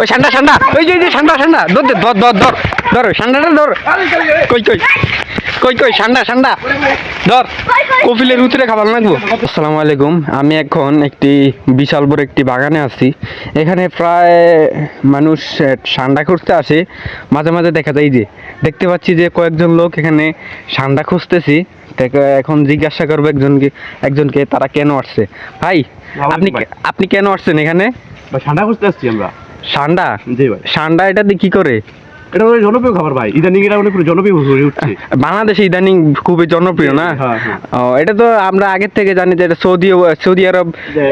ওই ঠান্ডা ঠান্ডা ওই যে ঠান্ডা ঠান্ডা ধর ধর ধর ধর ধর ঠান্ডাটা ধর। কই কই কই কই ঠান্ডা ঠান্ডা ধর। কপিলের উতরে খাবার লাগবো আসসালামু আলাইকুম। আমি এখন একটি বিশাল বড় একটি বাগানে আছি। এখানে প্রায় মানুষ ঠান্ডা খুঁজতে আসে। মাঝে মাঝে দেখা যায় যে দেখতে পাচ্ছি যে কয়েকজন লোক এখানে ঠান্ডা খুঁজতেছি। এখন জিজ্ঞাসা করব একজনকে একজনকে তারা কেন আসছে। ভাই আপনি আপনি কেন আসছেন এখানে? ঠান্ডা খুঁজতে আসছি আমরা। ঠান্ডা জি ভাই। ঠান্ডা এটা দিয়ে কি করে? এটা অনেক জনপ্রিয় খাবার ভাই। ইদানিং এটা অনেক জনপ্রিয় হয়ে উঠছে। বাংলাদেশে ইদানিং খুবই জনপ্রিয় না? হ্যাঁ, হ্যাঁ। ও এটা তো আমরা আগের থেকে জানি যে এটা সৌদি সৌদি আরব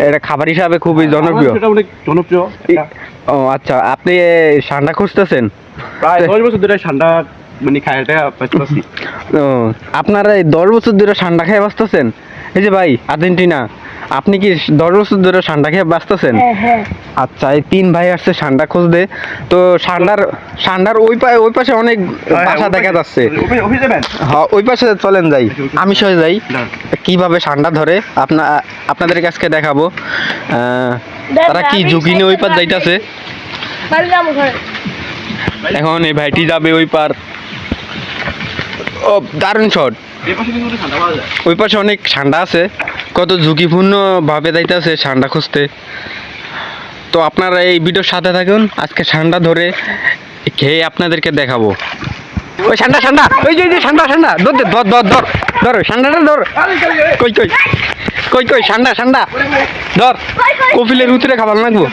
এটা খাবার হিসাবে খুবই জনপ্রিয়। এটা অনেক জনপ্রিয়। ও আচ্ছা আপনি এ, ঠান্ডা খুঁজতেছেন? প্রায় দশ বছর ধরে ঠান্ডা মানে ও আপনারা এই দশ বছর ধরে ঠান্ডা খেয়ে বাঁচতেছেন? এই যে ভাই আর্জেন্টিনা। আপনি কি দশ বছর ধরে ঠান্ডা খেয়ে বাঁচতেছেন? হ্যাঁ হ্যাঁ। আচ্ছা এই তিন ভাই আসছে ঠান্ডা খুঁজতে। তো ঠান্ডার ঠান্ডার ওই পাশে ওই পাশে অনেক বাসা দেখা যাচ্ছে। হ্যাঁ ওই পাশে চলেন যাই। আমি সহ যাই। কীভাবে ঠান্ডা ধরে? আপনা আপনাদের কাছকে দেখাবো। আহ, তারা কি ঝুঁকি নিয়ে ওই পার যাইতাছে? বাড়ি যাব ঘরে। এখন এই ভাইটি যাবে ওই পার। ও দারুণ শট ওই পাশে অনেক ঠান্ডা আছে। কত ঝুঁকিপূর্ণ ভাবে যাইতেছে ঠান্ডা খুঁজতে। তো আপনারা এই ভিডিওর সাথে থাকুন আজকে ঠান্ডা ধরে খেয়ে আপনাদেরকে দেখাবো। ওই ঠান্ডা ঠান্ডা ওই যে যে ঠান্ডা ঠান্ডা ধর ধর ধর ধর ধর ঠান্ডাটা ধর। কই কই কই কই ঠান্ডা ঠান্ডা ধর কপিলের উতরে খাবার লাগবো।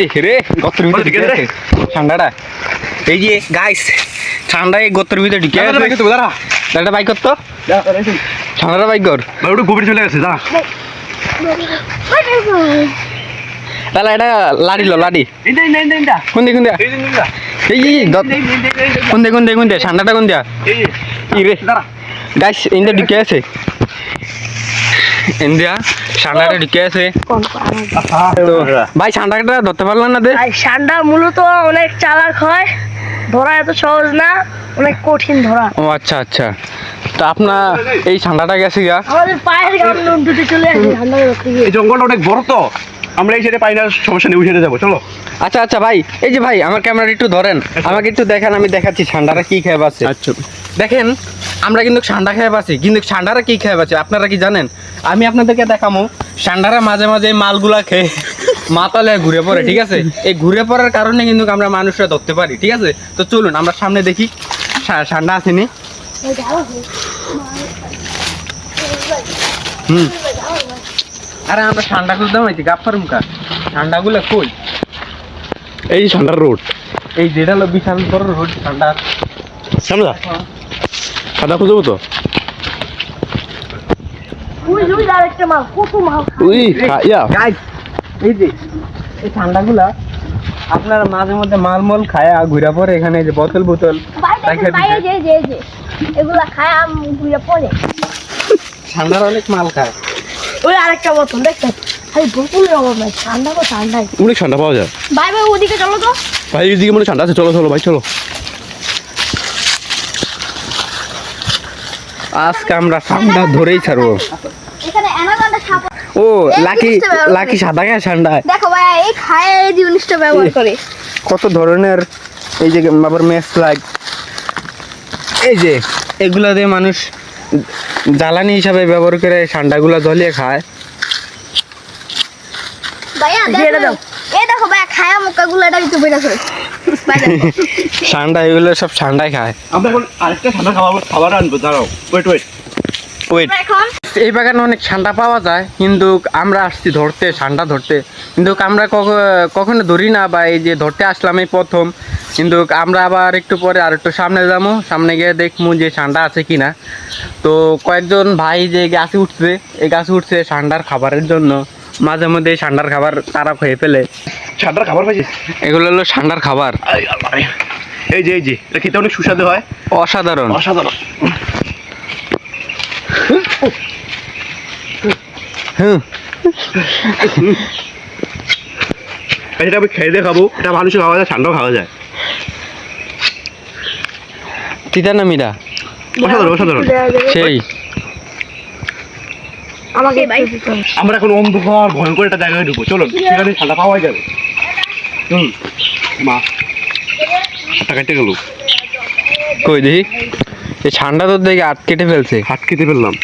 এই রে গত্রের ভিতরে ঢুকে আছে ঠান্ডাটা এই যে গাইস ঠান্ডা এই গত্রের ভিতরে ঢুকে আছে। দাঁড়া বাইক করতো ঠান্ডাটা বাইক কর। গভীর চলে গেছে দাঁড়া তাহলে এটা লাড়ি লো লাড়ি। কোন দে কোন দে এই কোন দে কোন দে কোন ঠান্ডাটা কোন দিয়া গাইস ইন্দা ঢুকে আছে। ইন্ডিয়া ঠান্ডাটা ঢুকে আছে। তো ভাই ঠান্ডাটা ধরতে পারলাম না দে। ঠান্ডা মূলত অনেক চালাক হয়। ধরা এত সহজ না অনেক কঠিন ধরা। ও আচ্ছা আচ্ছা। তো আপনার এই ঠান্ডাটা গেছে গা এই জঙ্গলটা অনেক বড় তো আমরা এই সাইডে পাই না সমস্যা নেই যাব চলো। আচ্ছা আচ্ছা ভাই এই যে ভাই আমার ক্যামেরাটা একটু ধরেন। আমাকে একটু দেখান আমি দেখাচ্ছি ঠান্ডাটা কি খেয়ে পাচ্ছে আচ্ছা। দেখেন আমরা কিন্তু ঠান্ডা খেয়ে পাচ্ছি কিন্তু ঠান্ডারা কি খেয়ে পাচ্ছে আপনারা কি জানেন? আমি আপনাদেরকে দেখামো ঠান্ডারা মাঝে মাঝে এই মালগুলা খেয়ে মাতালে ঘুরে পড়ে ঠিক আছে? এই ঘুরে পড়ার কারণে কিন্তু আমরা মানুষরা ধরতে পারি ঠিক আছে? তো চলুন আমরা সামনে দেখি ঠান্ডা আসেনি হুম। আরে আমরা ঠান্ডা খুঁজতে হয়েছি গাফার মুখা ঠান্ডাগুলো কই? এই ঠান্ডার রোড। এই যেটা হলো বিশাল বড় রোড ঠান্ডা। সামনে ঠান্ডা খুঁজবো তো? আপনারা মাঝে মধ্যে মালমল খায় আর ঘুরা পরে এখানে যে বোতল বোতল এগুলা খায় আম ঘুরে পড়ে। ঠান্ডার অনেক মাল খায়। ওই আরেকটা বোতল দেখতে খালি বোতলের অভাব নাই ঠান্ডা তো ঠান্ডাই। অনেক ঠান্ডা পাওয়া যায়। ভাই ভাই ওদিকে চলো তো। ভাই মনে ঠান্ডা আছে চলো চলো ভাই চলো। আজকে আমরা ঠান্ডা ধরেই ছাড়বো। এখানে অ্যানাকন্ডা সাপ ও লাকি। লাকি সাদা খায় ঠান্ডায়। দেখো ভাই এই খায় এই জিনিসটা ব্যবহার করে। কত ধরনের এই যে আবার মেস লাগ এই যে এগুলা দিয়ে মানুষ জ্বালানি হিসাবে ব্যবহার করে ঠান্ডাগুলো জ্বলিয়ে খায়। ঠান্ডা এগুলো সব ঠান্ডাই খায়। আমরা এখন আরেকটা ঠান্ডা খাবার খাবার আনব দাঁড়াও ওয়েট ওয়েট ওয়েট এই বাগানে অনেক ঠান্ডা পাওয়া যায় কিন্তু আমরা আসছি ধরতে ঠান্ডা ধরতে। কিন্তু আমরা কখ- কখনো ধরি না বা এই যে ধরতে আসলাম এই প্রথম। কিন্তু আমরা আবার একটু পরে আর একটু সামনে যাব সামনে গিয়ে দেখব যে ঠান্ডা আছে কি না তো কয়েকজন ভাই যে গাছে উঠছে এই গাছে উঠছে ঠান্ডার খাবারের জন্য। মাঝে মধ্যে এই ঠান্ডার খাবার তারা খেয়ে ফেলে। ঠান্ডার খাবার পাইছিস? এগুলো হলো ঠান্ডার খাবার। এই যে এই যে এটা খেতে অনেক সুস্বাদু হয়। অসাধারণ। অসাধারণ। এটা আমি খেয়ে দিয়ে খাব। এটা খাওয়া যায় ঠান্ডাও খাওয়া যায়। তিতা না মিরা অসাধারণ অসাধারণ সেই। আমাকে আমরা এখন অন্ধকার ভয়ঙ্কর একটা জায়গায় ঢুকবো। চলো সেখানে ঠান্ডা পাওয়া যাবে। হুম। মা হাতটা কেটে গেল। কই দেখি? এই ঠান্ডা তো দেখে আট কেটে ফেলছে। হাত কেটে ফেললাম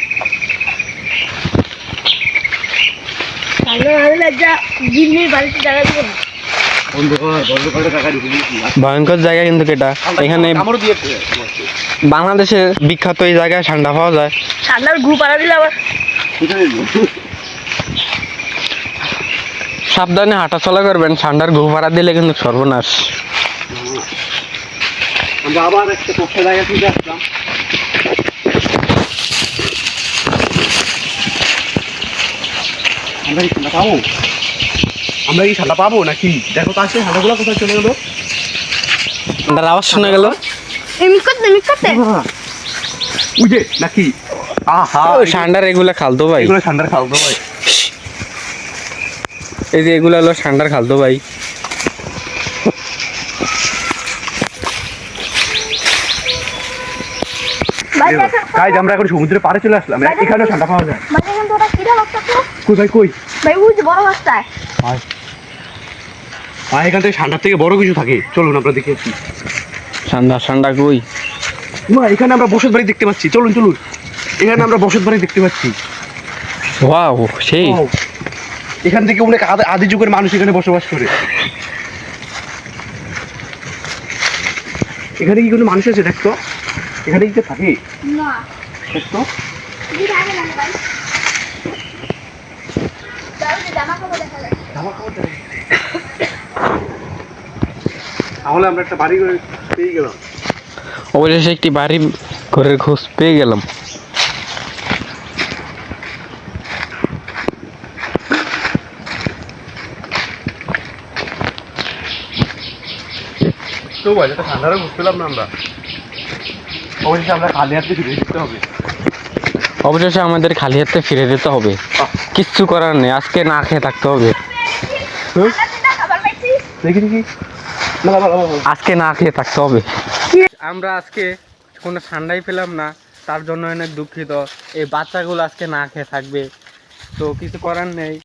ঠান্ডা না হলে যা জিম্মির বাড়িতে জায়গা দিব না অন্ধকার অন্ধকারে টাকা ঢুকে দিয়েছি ভয়ঙ্কর জায়গা কিন্তু এটা। এখানে আমারও দিয়েছে বাংলাদেশে বিখ্যাত এই জায়গায় ঠান্ডা পাওয়া যায়। ঠান্ডার ঘু পাড়া দিলে আবার। সাবধানে হাঁটাচলা করবেন ঠান্ডার ঘু ভাড়া দিলে কিন্তু সর্বনাশ। আমরা আবার একটা কক্ষে জায়গা থেকে আসলাম আমরা কি ঠান্ডা পাবো? আমরা কি ঠান্ডা পাবো নাকি? দেখো তো আসলে ঠান্ডাগুলো কোথায় চলে গেলো? ঠান্ডার আওয়াজ শোনা গেল। উঠে নাকি? আহা। ঠান্ডার এগুলা খালতো ভাই। এগুলো ঠান্ডার খালতো ভাই। এই যে এগুলো হলো ঠান্ডার খালতো ভাই ভাই দেখো গাইজ আমরা এখন সমুদ্রের পাড়ে চলে আসলাম। এখানে ঠান্ডা পাওয়া যায়। ভাই দেখেন তো ওটা কিরা বাচ্চা তো? কোথায় কই? ভাই ওই যে বড় বাচ্চায় ভাই। ভাই এখান থেকে ঠান্ডার থেকে বড় কিছু থাকে। চলুন আমরা দেখে আসি। ঠান্ডা ঠান্ডা কই? না এখানে আমরা বসত বাড়ি দেখতে পাচ্ছি। চলুন চলুন। এখানে আমরা বসত বাড়ি দেখতে পাচ্ছি। ওয়াও সেই! এখান থেকে অনেক আদি- আদি যুগের মানুষ এখানে বসবাস করে। এখানে কি কোনো মানুষ আছে দেখতো? এখানে কি থাকে? না। না ভাই। তাহলে আমরা একটা বাড়ি করে পেয়ে গেলাম। অবশেষে একটি বাড়ি ঘরের খোঁজ পেয়ে গেলাম। তো ভাই এটা ঠান্ডারে বুঝতে পারলাম না আমরা। অবশ্যই আমরা খালি হাতে ফিরে যেতে হবে। অবশেষে আমাদের খালি হাতে ফিরে যেতে হবে। কিচ্ছু করার নেই আজকে না খেয়ে থাকতে হবে। দেখি দেখি। আজকে না খেয়ে থাকতে হবে। আমরা আজকে কোনো ঠান্ডাই পেলাম না তার জন্য অনেক দুঃখিত। এই বাচ্চাগুলো আজকে না খেয়ে থাকবে। তো কিছু করার নেই।